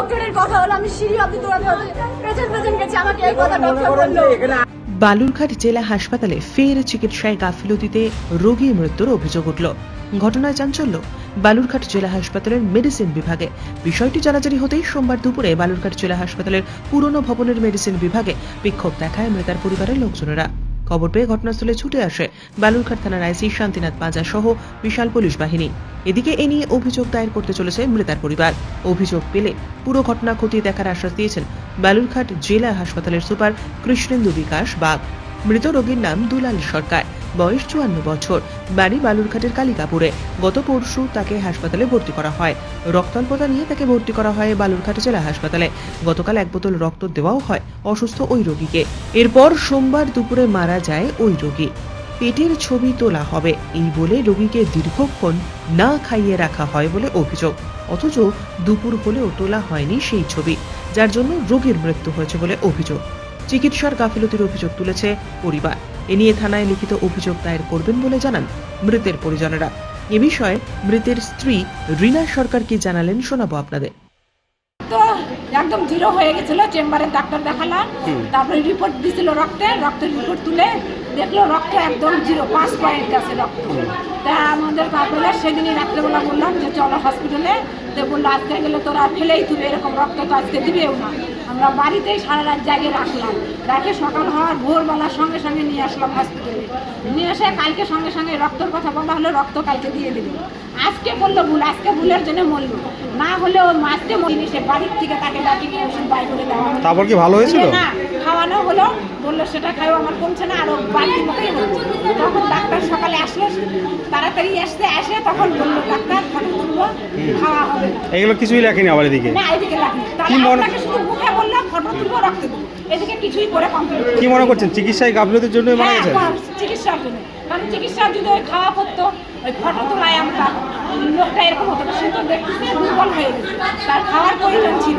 ডক্টরের কথা হলো আমি সিঁড়ি অব্দি দৌড়াতে হতো পেছন পেছন গেছি আমাকে এই কথা ডক্টর বলল। বালুরঘাট জেলা হাসপাতালে ফের চিকিৎসায় গাফিলতিতে রোগী মৃত্যুর অভিযোগ উঠল। ঘটনায় চাঞ্চল্য। বালুরঘাট জেলা হাসপাতালের মেডিসিন বিভাগে। বিষয়টি জানাজানি হতেই সোমবার দুপুরে বালুরঘাট জেলা হাসপাতালের পুরনো ভবনের মেডিসিন বিভাগে বিক্ষোভ দেখায় মৃতার পরিবারের লোকজনেরা। খবর পেয়ে ঘটনাস্থলে ছুটে আসে বালুরঘাট থানার আইসি শান্তিনাথ পাঁজা সহ বিশাল পুলিশ বাহিনী। এদিকে এ নিয়ে অভিযোগ দায়ের করতে চলেছে মৃতার পরিবার। অভিযোগ পেলে পুরো ঘটনা খতিয়ে দেখার আশ্বাস দিয়েছেন বালুরঘাট জেলা হাসপাতালের সুপার কৃষ্ণেন্দু বিকাশ বাঘ মৃত রোগীর নাম দুলাল সরকার। বয়স চুয়ান্ন বছর। বাড়ি বালুরঘাটের কালিকাপুরে। গত পরশু তাকে হাসপাতালে ভর্তি করা হয়। রক্তাল্পতা নিয়ে তাকে ভর্তি করা হয় বালুরঘাট জেলা হাসপাতালে। গতকাল এক বোতল রক্ত দেওয়াও হয় অসুস্থ ওই রোগীকে। এরপর সোমবার দুপুরে মারা যায় ওই রোগী। পেটের ছবি তোলা হবে। এই বলে রোগীকে দীর্ঘক্ষণ না খাইয়ে রাখা হয় বলে অভিযোগ। অথচ দুপুর হলেও তোলা হয়নি সেই ছবি। যার জন্য রোগীর মৃত্যু হয়েছে বলে অভিযোগ। চিকিৎসার গাফিলতির অভিযোগ তুলেছে পরিবার। এ নিয়ে থানায় লিখিত অভিযোগ দায়ের করবেন বলে জানান মৃতের পরিজনেরা। এ বিষয়ে মৃতের স্ত্রী রিনা সরকার কি জানালেন শোনাবো আপনাদের। তো একদম জিরো হয়ে গেছিল চেম্বারে ডাক্তার দেখালাম তারপরে রিপোর্ট দিছিল রক্তের রক্তের রিপোর্ট তুলে দেখল রক্ত একদম জিরো পাঁচ পয়েন্ট আছে রক্ত। তা আমাদের তারপরে সেদিনই রাত্রেবেলা বললাম যে চলো হসপিটালে তো বলল আজকে গেলে তোরা ফেলেই তুলে এরকম রক্ত তো আজকে দিবেও না। আমরা বাড়িতেই সারা রাত জাগিয়ে রাখলাম। রাখে সকাল হওয়ার ভোরবেলার সঙ্গে সঙ্গে নিয়ে আসলাম হসপিটালে নিয়ে এসে কালকে সঙ্গে সঙ্গে রক্তর কথা বলা হলো রক্ত কালকে দিয়ে দিল আজকে বলল ভুল আজকে ভুলের জন্য মরলো। না হলে ওর আজকে মরিনি সে বাড়ির থেকে তাকে ডাকি নিয়ে ওষুধ বাই করে দেওয়া। তারপর কি ভালো হয়েছিল? না খাওয়ানো হলো। বলল সেটা খাইও আমার কমছে না আরও বাড়তি মতোই হচ্ছে তখন ডাক্তার সকালে আসলো তাড়াতাড়ি আসতে আসে তখন বলল ডাক্তার ফটো তুলবো খাওয়া হবে। এগুলো কিছুই লেখেনি আমার এদিকে? না মনে- শুধু মুখে বলল ফটো তুলবো রক্ত দেবো। এদিকে কিছুই করে কমপ্লিট কি মনে করছেন চিকিৎসায় গাফিলতির জন্য মারা হ্যাঁ, গেছে আমার চিকিৎসার জন্য। কারণ চিকিৎসা যদি ওই খাওয়া পড়তো ওই ফটো তোলায় আমরা লোকটা এরকম হতো সে তো দেখতেছে দুর্বল হয়ে গেছে। তার খাওয়ার প্রয়োজন ছিল।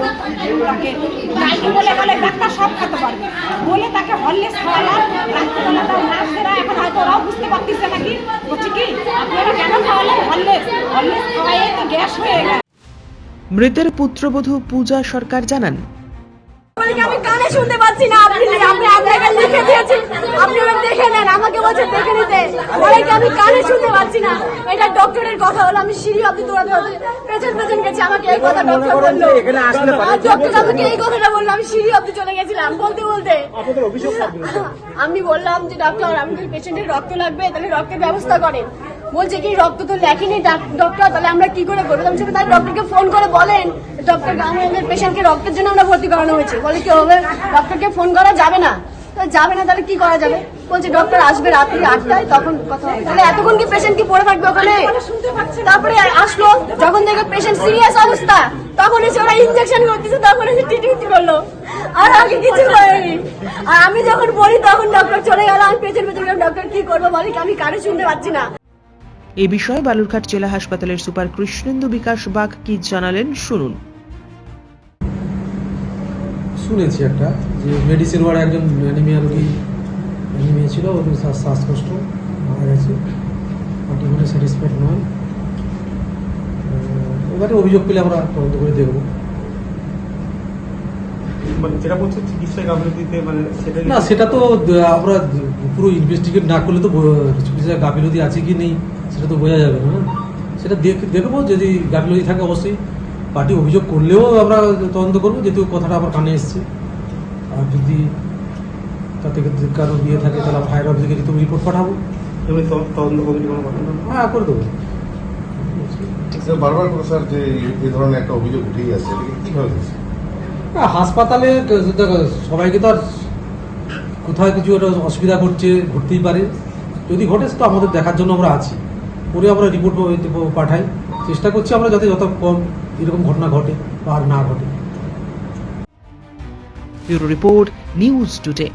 তাকে বলে বলে ডাক্তার সব খেতে পারবে। বলে তাকে হরলেস খাওয়ালাম মৃতের পুত্রবধূ পূজা সরকার জানান। আমি কানে শুনতে পাচ্ছি না আপনি আপনি আপনাকে লিখে দিয়েছি আপনি ওটা দেখে নেন আমাকে বলছে দেখে নিতে। বলে কি আমি কানে শুনতে পাচ্ছি না। এটা ডক্টরের কথা হলো আমি সিঁড়ি অব্দি দৌড়াতে হতো পেছন পেছন গেছি আমাকে এই কথা ডক্টর বলল। ডক্টর আমাকে এই কথাটা বলল আমি সিঁড়ি অব্দি চলে গেছিলাম বলতে বলতে। আমি বললাম যে ডক্টর আমাদের পেশেন্টের রক্ত লাগবে তাহলে রক্তের ব্যবস্থা করেন। বলছে কি রক্ত তো লেখেনি ডক্টর তাহলে আমরা কি করে করব? আমি তাহলে ডক্টরকে ফোন করে বলেন। ডক্টর আমাদের পেশেন্টকে রক্তের জন্য আমরা ভর্তি করানো হয়েছে। বলে কি হবে? ডক্টরকে ফোন করা যাবে না। যাবে না, তাহলে কি করা যাবে? বলছে ডক্টর আসবে রাত্রি আটটায়, তখন কথা হবে। তাহলে এতক্ষণ কি পেশেন্ট কি পড়ে থাকবে ওখানে? তারপরে আসলো, যখন দেখে পেশেন্ট সিরিয়াস অবস্থা, তখন এসে ওরা ইনজেকশন করতেছে, তখন এসে টিটি করল। আর আগে কিছু হয়নি। আর আমি যখন বলি তখন ডক্টর চলে গেল, আমি পেছন পেছন ডক্টর কি করব বলে, আমি কানে শুনতে পাচ্ছি না। এ বিষয়ে বালুরঘাট জেলা হাসপাতালের সুপার কৃষ্ণেন্দু বিকাশ বাগ কি জানালেন, শুনুন। শুনেছি একটা যে মেডিসিন ওয়ার্ডে একজন অ্যানিমিয়া রোগী অ্যানিমিয়া ছিল ওর শ্বাসকষ্ট মারা গেছে। পার্টি মানে স্যাটিসফাইড নয়। এবারে অভিযোগ পেলে আমরা তদন্ত করে দেখব। মানে যেটা বলছে চিকিৎসা গাফিলতিতে মানে সেটা না সেটা তো আমরা পুরো ইনভেস্টিগেট না করলে তো কিছু গাফিলতি আছে কি নেই সেটা তো বোঝা যাবে না। সেটা দেখ- দেখব যদি গাফিলতি থাকে অবশ্যই। পার্টি অভিযোগ করলেও আমরা তদন্ত করব যেহেতু কথাটা আমার কানে এসছে। আর যদি তাতে কারও বিয়ে থাকে তাহলে হায়ার অফিসে তুমি রিপোর্ট পাঠাবো। এমনি তদন্ত তদন্ত কমিটি কোনো হ্যাঁ করে দেবো। বারবার করে স্যার যে এই ধরনের একটা অভিযোগ উঠেই আসছে কীভাবে হাসপাতালে দেখো, সবাইকে তো আর কোথাও কিছু একটা অসুবিধা ঘটছে ঘটতেই পারে। যদি ঘটে তো আমাদের দেখার জন্য আমরা আছি। পরে আমরা রিপোর্ট পাঠাই। চেষ্টা করছি আমরা যাতে যত কম এরকম ঘটনা ঘটে বা আর না ঘটে। Report news today.